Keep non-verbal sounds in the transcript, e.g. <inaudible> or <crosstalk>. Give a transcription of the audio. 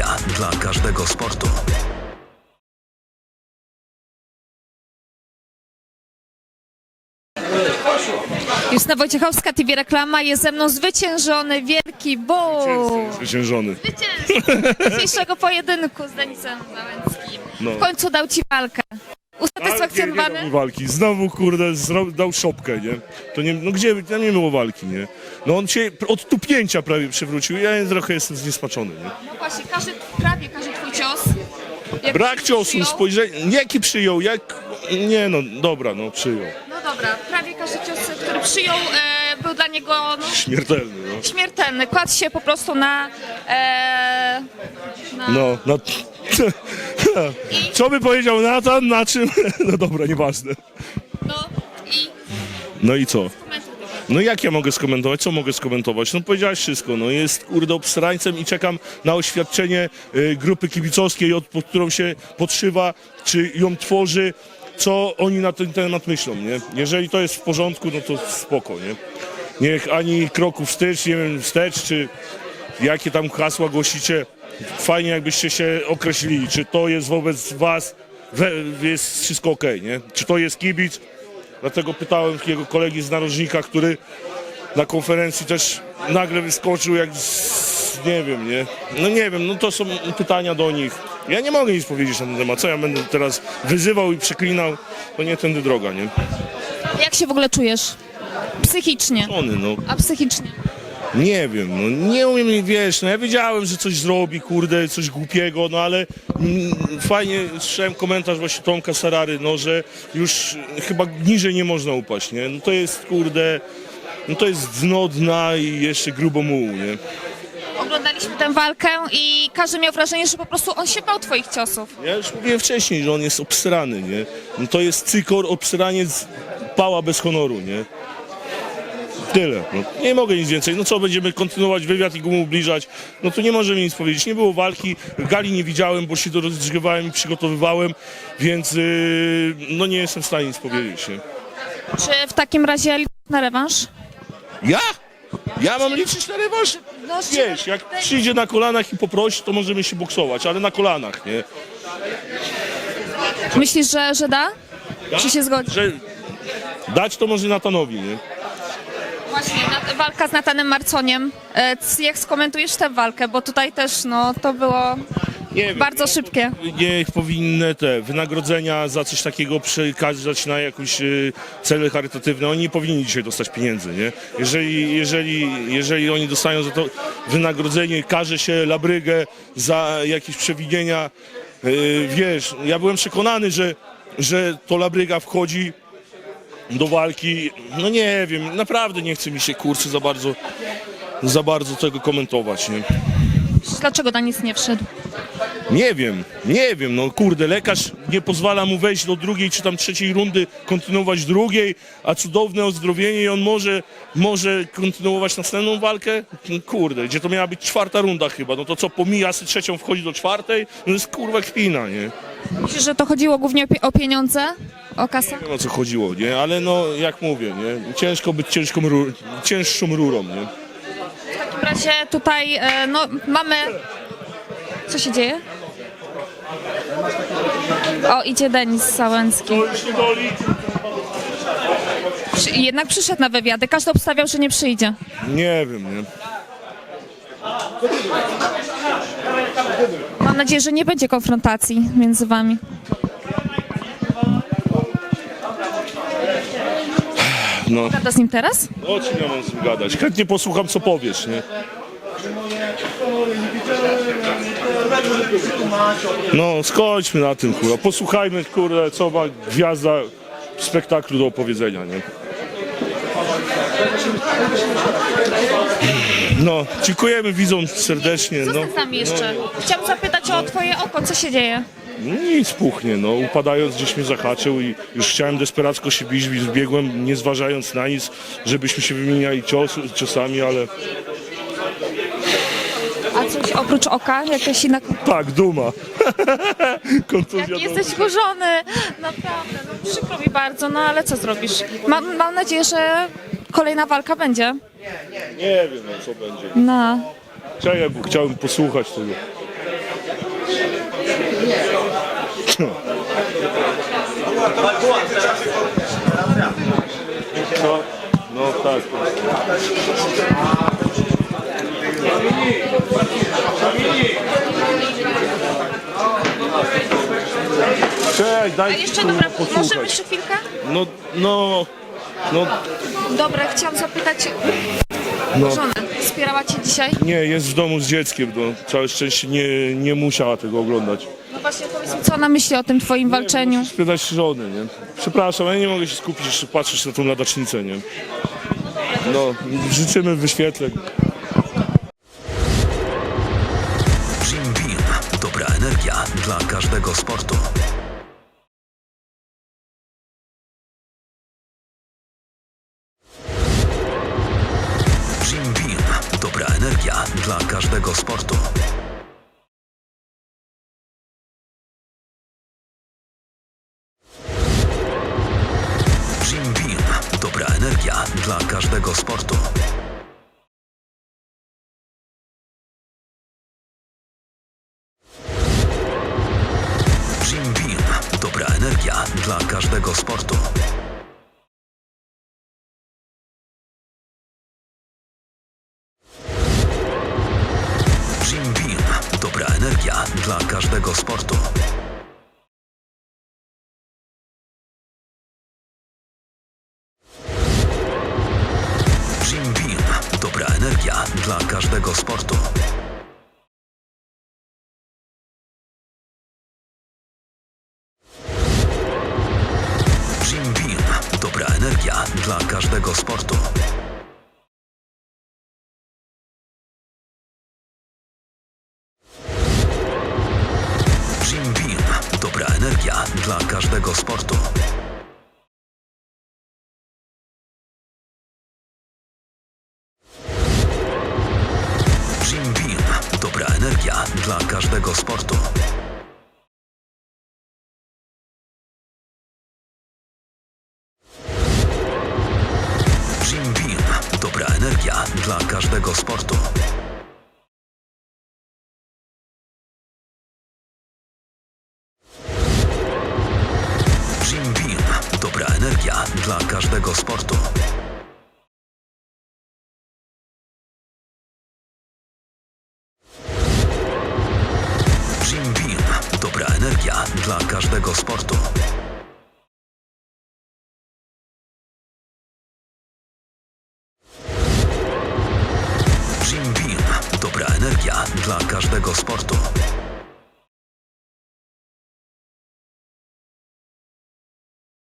Media dla każdego sportu. Justyna Wojciechowska, TV Reklama, jest ze mną zwyciężony wielki Bóg. Zwyciężony. Dzisiejszego pojedynku z Denisem Załęckim. No. W końcu dał ci walkę. Usatysfakcjonowany? Walki. Znowu, kurde, zro- dał szopkę, nie? To nie, no gdzie, tam nie było walki, nie? No on się od tupnięcia prawie przywrócił. Ja trochę jestem zniesmaczony, nie? No właśnie, każdy, prawie każdy twój cios. jak Brak ciosu, spojrzenie, jaki przyjął, jak... Nie no, dobra, no przyjął. No dobra, prawie każdy cios, który przyjął, e, był dla niego no, Śmiertelny, no. śmiertelny. Kładł się po prostu na... E, na No, no... <laughs> <laughs> Co by powiedział Natan, na czym? <laughs> No dobra, nieważne. no i No i co? komentuj. No jak ja mogę skomentować? Co mogę skomentować? No powiedziałeś wszystko. No jest kurde obsrańcem i czekam na oświadczenie y, grupy kibicowskiej, od, pod którą się podszywa, czy ją tworzy, co oni na ten temat myślą, nie? Jeżeli to jest w porządku, no to spoko, nie? Niech ani kroku wstecz, nie wiem, wstecz, czy jakie tam hasła głosicie. Fajnie jakbyście się określili, czy to jest wobec was, jest wszystko ok, nie? Czy to jest kibic, Dlatego pytałem takiego kolegi z narożnika, który na konferencji też nagle wyskoczył jak z, nie wiem, nie? No nie wiem, no to są pytania do nich. Ja nie mogę nic powiedzieć na ten temat. Co ja będę teraz wyzywał i przeklinał? To nie tędy droga, nie? Jak się w ogóle czujesz? Psychicznie. Ony, no. A psychicznie? Nie wiem, no nie umiem, wiesz, no ja wiedziałem, że coś zrobi, kurde, coś głupiego, no ale mm, fajnie słyszałem komentarz właśnie Tomka Sarary, no że już chyba niżej nie można upaść, nie? No to jest, kurde, no to jest dno dna i jeszcze grubo mułu, nie? Oglądaliśmy tę walkę i każdy miał wrażenie, że po prostu on się bał twoich ciosów. Ja już mówiłem wcześniej, że on jest obsrany, nie? No to jest cykor, obsraniec, pała bez honoru, nie? Tyle. No, nie mogę nic więcej. No co, będziemy kontynuować wywiad i go mu ubliżać? No to nie możemy nic powiedzieć. Nie było walki, gali nie widziałem, bo się do rozgrzewałem i przygotowywałem, więc yy, no nie jestem w stanie nic powiedzieć, nie? Czy w takim razie liczysz na rewanż? Ja? Ja mam liczyć na rewanż? No, Wiesz, jak przyjdzie na kolanach i poprosi, to możemy się boksować, ale na kolanach, nie? Myślisz, że, że da? Czy się zgodzi? Że dać to może Natanowi, nie? Właśnie, na, walka z Natanem Marconiem. E, c- jak skomentujesz tę walkę? Bo tutaj też, no, to było Nie wiem, bardzo szybkie. Niech powinny te wynagrodzenia za coś takiego przekazać na jakieś y, cele charytatywne. Oni nie powinni dzisiaj dostać pieniędzy, nie? Jeżeli, jeżeli, jeżeli oni dostają za to wynagrodzenie, każe się labrygę za jakieś przewinienia, y, wiesz, ja byłem przekonany, że, że to labryga wchodzi do walki. No nie wiem, naprawdę nie chce mi się kurczę za bardzo, za bardzo tego komentować, nie? Dlaczego na nic nie wszedł? Nie wiem, nie wiem, no kurde, lekarz nie pozwala mu wejść do drugiej czy tam trzeciej rundy, kontynuować drugiej, a cudowne ozdrowienie i on może, może kontynuować następną walkę? No Kurde, gdzie to miała być czwarta runda chyba, no to co, pomija sobie trzecią, wchodzi do czwartej? No to jest kurwa kpina, nie? Myślisz, że to chodziło głównie o pieniądze? O kasę? Nie wiem o co chodziło, nie? Ale no, jak mówię, nie? Ciężko być ciężką ru- cięższą rurą, nie? W takim razie tutaj, e, no, mamy... Co się dzieje? O, idzie Denis? Przy, jednak przyszedł na wywiady. Każdy obstawiał, że nie przyjdzie. Nie wiem, nie? Mam nadzieję, że nie będzie konfrontacji między wami. No, Gada z nim teraz? o czym ja mam z nim gadać? Chętnie posłucham, co powiesz, nie? No, skończmy na tym, kurwa. Posłuchajmy, kurde, co ma gwiazda spektaklu do opowiedzenia, nie? No, dziękujemy widzom serdecznie. No, Zostań z nami jeszcze. Chciałam zapytać o twoje oko, co się dzieje? Nic puchnie, no. Upadając gdzieś mnie zahaczył i już chciałem desperacko się bić, biegłem, nie zważając na nic, żebyśmy się wymieniali cios, ciosami, ale A coś oprócz oka? Jakaś inna... tak, duma. <laughs> Kontuzja Jak do- jesteś wkurzony! Naprawdę, no przykro mi bardzo, no ale co zrobisz? Mam, mam nadzieję, że kolejna walka będzie. Nie wiem, no, co będzie. No. Czekaj, bo chciałem posłuchać tego. Co? No tak. Cześć, A daj jeszcze dobra, możemy posłuchać. jeszcze chwilkę? No, no, no, Dobra, chciałam zapytać no. żonę. Wspierała cię dzisiaj? Nie, jest w domu z dzieckiem, no. Całe szczęście nie, nie musiała tego oglądać. No właśnie powiedz mi, co ona myśli o tym twoim walczeniu? Musisz spytać żony, nie? Przepraszam, ja nie mogę się skupić, jeszcze patrzysz na tą ladacznicę, nie? No, życzymy wyświetleń. Jim Beam. Dobra energia dla każdego sportu. Jim Beam. Dobra energia dla każdego sportu. Dobra energia dla każdego sportu. Jim Beam. Dobra energia dla każdego sportu. Jim Beam. Dobra energia dla każdego sportu. Dla każdego sportu. Jim Beam. Dobra energia dla każdego sportu. Jim Beam. Dobra energia dla każdego sportu. Każdego sportu. Jim Beam. Dobra energia dla każdego sportu. Jim Beam. Dobra energia dla każdego sportu. Dla każdego sportu. Jim Beam. Dobra energia dla każdego sportu.